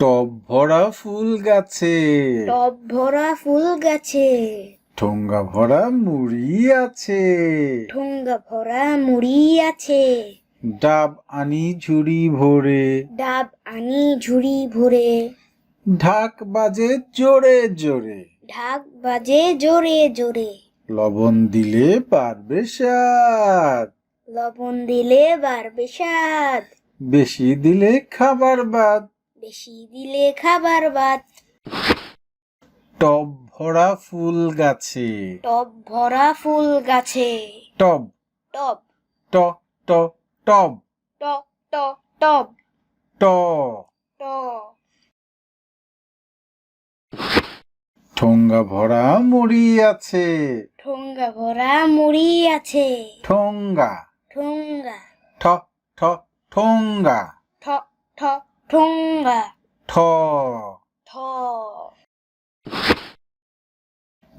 টব ভরা ফুল গাছে। টব ভরা ফুল গাছে। ঠোঙ্গা ভরা মুড়ি আছে। ঠোঙ্গা ভরা মুড়ি আছে। ডাব আনি ঝুড়ি ভরে। ডাব আনি ঝুড়ি ভরে। ঢাক বাজে জোরে জোরে। ঢাক বাজে জোরে জোরে। লবণ দিলে পারবে স্বাদ। লবণ দিলে বাড়বে স্বাদ। বেশি দিলে খাবার বাদ। বেশি দিলে খাবার বাদ। টব ভরা ফুল গাছে। টব ভরা ফুল গাছে। টব। টব। ট ট টব। ট ট টব। ট। ট। ঠোঙ্গা ভরা মুড়ি আছে। ঠোঙ্গা ভরা মুড়ি আছে। ঠোঙ্গা। ঠোঙ্গা। ঠ ঠ ঠোঙ্গা। ঠ ঠ। ঠোঙ্গা। ঠ। ঠ।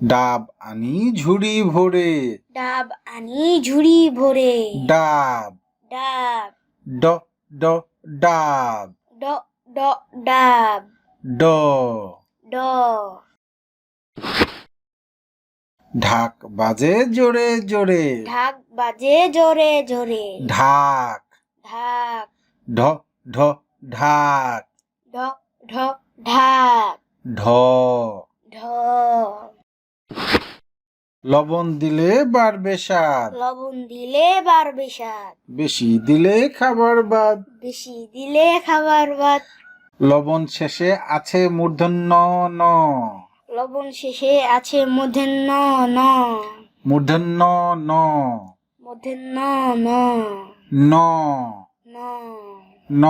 ডাব আনি ঝুড়ি ভরে। ডাব আনি ঝুড়ি ভরে। ডাব। ডাব। ড ড ডাব। ড ড ডাব। ড। ড। ঢাক বাজে জোরে জোরে। ঢাক বাজে জোরে জোরে। ঢাক। ঢাক। ঢ ঢ ঢাক। ঢ ঢ ঢাক। ঢ। ঢ। লবণ দিলে বাড়বে স্বাদ। লবণ দিলে বাড়বে স্বাদ। বেশি দিলে খাবার বাদ। বেশি দিলে খাবার বাদ। লবণ শেষে আছে মূর্ধন্য ন। লবণ শেষে আছে মধ্যাহ্ন ন। মূর্ধন্য ন। ন। ন। ন। ন।